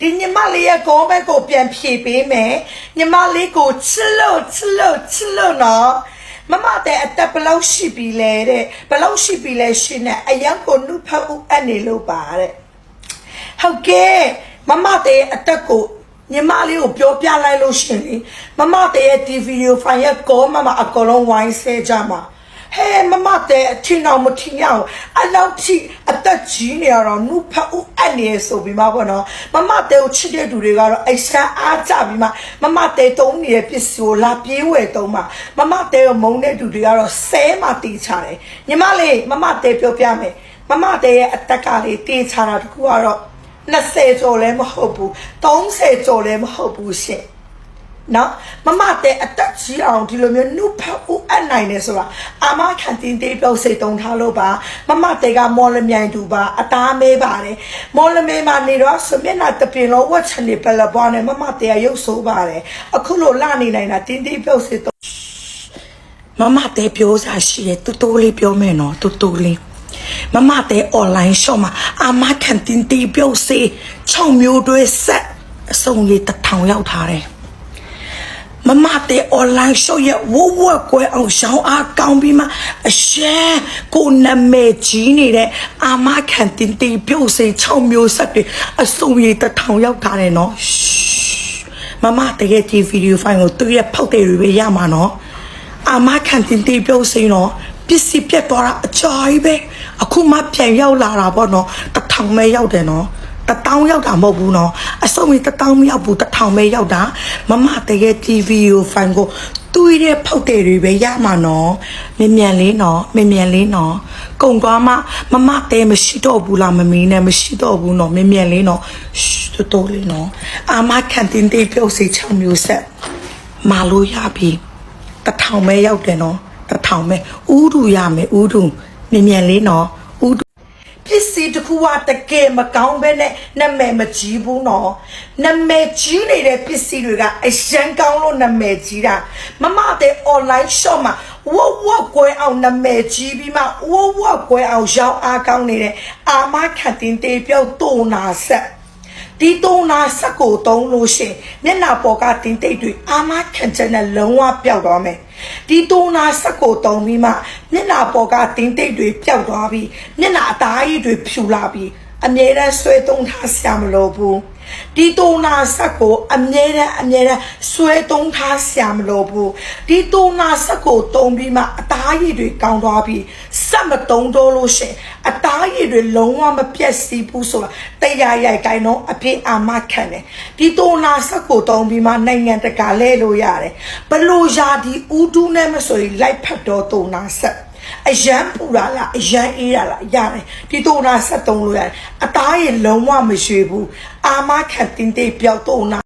ဒီညီမလေးရဲ့ကောဘက်ကိုပြန်ဖြေပေးမယ်ညီမလေးကိုချစ်လို့ချစ်လို့ချစ်လို့နော်မမတဲ့အသက်ဘယ်လောက်ရှိပြီလဲတဲ့ဘယ်လောက်ရှိပြီလဲရှင်နဲ့အရန်ကိုနှုတ်ဖက်ဦးအပ်နေလို့ပါတဲ့ဟုတ်ကဲ့မမတဲ့အသက်ကိုညီမလေးကိုပြောပြလိုက်လို့ရှင်လေမမတဲ့ရဲ့ဒီဗီဒီယိုဖိုင်ရဲ့ကောမမအကောင်လုံးဝိုင်းဆဲကြမှာ ဟဲမမတဲ့အထင်အောင်မထင်ရအောင်အလောက်ထိအသက်ကြီးနေရတော့နုဖတ်ဦးအပ်နေဆိုပြီးမှပေါ့နော်မမတဲ့ကိုချစ်တဲ့သူတွေကတော့အိဆန်းအားကြပြီးမှမမတဲ့တုံးနေတဲ့ပစ္စည်းကိုလာပြေးဝယ်တုံးမှမမတဲ့ကိုမုန်းတဲ့သူတွေကတော့ဆဲမှတီးချတယ်ညီမလေးမမတဲ့ပြောပြမယ်မမတဲ့ရဲ့အသက်ကလေးတီးချတာတခုကတော့20ကျော်လည်းမဟုတ်ဘူး30ကျော်လည်းမဟုတ်ဘူးရှင် နော်မမတဲ့အတက်ကြီးအောင်ဒီလိုမျိုးနှုတ်ဖက်ဦးအနိုင်နေဆိုတာအာမခံတင်တေးပြုတ်စိတ်တုံထားလို့ပါမမတဲ့ကမော်လမြိုင်သူပါအသားမဲပါတယ်မော်လမဲမှာနေတော့စမျက်နှာတပင်လုံးဝတ်ချင်နေပလပွားနေမမတဲ့ကရုပ်ဆိုးပါတယ်အခုလိုလနေနိုင်တာတင်တေးပြုတ်စိတ်တုံမမတဲ့ပြောစားရှိတယ်တူတူလေးပြောမယ်နော်တူတူလေးမမတဲ့ online shop မှာအာမခံတင်တေးပြုတ်စိတ်6မျိုးတွဲဆက်အစုံလေးတစ်ထောင်ရောက်ထားတယ် မမတဲ့ online show ရဲ့ဝဝကွယ်အောင်ရှောင်းအားကောင်းပြီးမှအရှမ်းကိုနာမည်ကြီးနေတဲ့အာမခံတင်တီပြုတ်စေ6မျိုးဆက်တွေအစုံရည်တစ်ထောင်ရောက်ထားတယ်နော်ရှ်မမတကယ်ဒီဗီဒီယိုဖိုင်ကိုသူ့ရဲ့ဖောက်တယ်တွေပဲရမှာနော်အာမခံတင်တီပြုတ်စေနော်ပစ္စည်းပြတ်သွားတာအကြာကြီးပဲအခုမှပြန်ရောက်လာတာပေါ့နော်တစ်ထောင်ပဲရောက်တယ်နော် တတောင်းရောက်တာမဟုတ်ဘူးနော်အစုံကြီးတတောင်းမရောက်ဘူးတထောင်ပဲရောက်တာမမတကယ် TV ကိုဖိုင်ကိုတူရတဲ့ဖောက်တယ်တွေပဲရမှာနော်မြင်မြန်လေးနော်မြင်မြန်လေးနော်ကုံသွားမှမမတဲမရှိတော့ဘူးလားမမီးနဲ့မရှိတော့ဘူးနော်မြင်မြန်လေးနော်ရှ်တိုးတိုးလေးနော်အာမခံတင်တေးပြုတ်စီချောင်းမျိုးဆက်မာလို့ရပြီတထောင်ပဲရောက်တယ်နော်တထောင်ပဲဥဒူရမယ်ဥဒူမြင်မြန်လေးနော်ဥဒူ ပစ္စည်းတစ်ခုကတကယ်မကောင်းပဲနဲ့နာမည်မကြီးဘူးနော်နာမည်ကြီးနေတဲ့ပစ္စည်းတွေကအရန်ကောင်းလို့နာမည်ကြီးတာမမတဲ့ online shop မှာဝဝကွဲအောင်နာမည်ကြီးပြီးမှဝဝကွဲအောင်ရောင်းအားကောင်းနေတဲ့အာမခံတင်တေးပြောက်တူနာဆက်ဒီတုံနာဆက်ကိုတုံးလို့ရှရင်မျက်နှာပေါ်ကတင်တိတ်တွေအာမခံချက်နဲ့လုံးဝပျောက်သွားမယ် ဒီတုံနာဆက်ကိုတုံးပြီးမှမျက်နှာပေါ်ကတင်တိတ်တွေပျောက်သွားပြီးမျက်နှာအသားရည်တွေဖြူလာပြီးအမြဲတမ်းဆွဲတုံးထားဆရာမလို့ဘူးဒီတုံနာဆက်ကိုအမြဲတမ်းအမြဲတမ်းဆွဲတုံးထားဆရာမလို့ဘူးဒီတုံနာဆက်ကိုတုံးပြီးမှအသားရည်တွေကောင်းသွားပြီး စက်မတုံးတော့လို့ရှရင်အသားရည်တွေလုံးဝမပြတ်စီးဘူးဆိုတာတရားရိုက်ကိုင်းတော့အဖေအာမခံတယ်ဒီတုံနာဆက်ကိုတုံးပြီးမှနိုင်ငံတကာလဲလို့ရတယ်ဘလို့ယာဒီဦးတူးနဲ့မဆိုရင်လိုက်ဖတ်တော့တုံနာဆက်အရန်ပူလာလားအရန်အေးလာလားရတယ်ဒီတုံနာ73လို့ရတယ်အသားရေလုံးဝမရွှေဘူးအာမခံတင်တေးပြောက်တုံနာ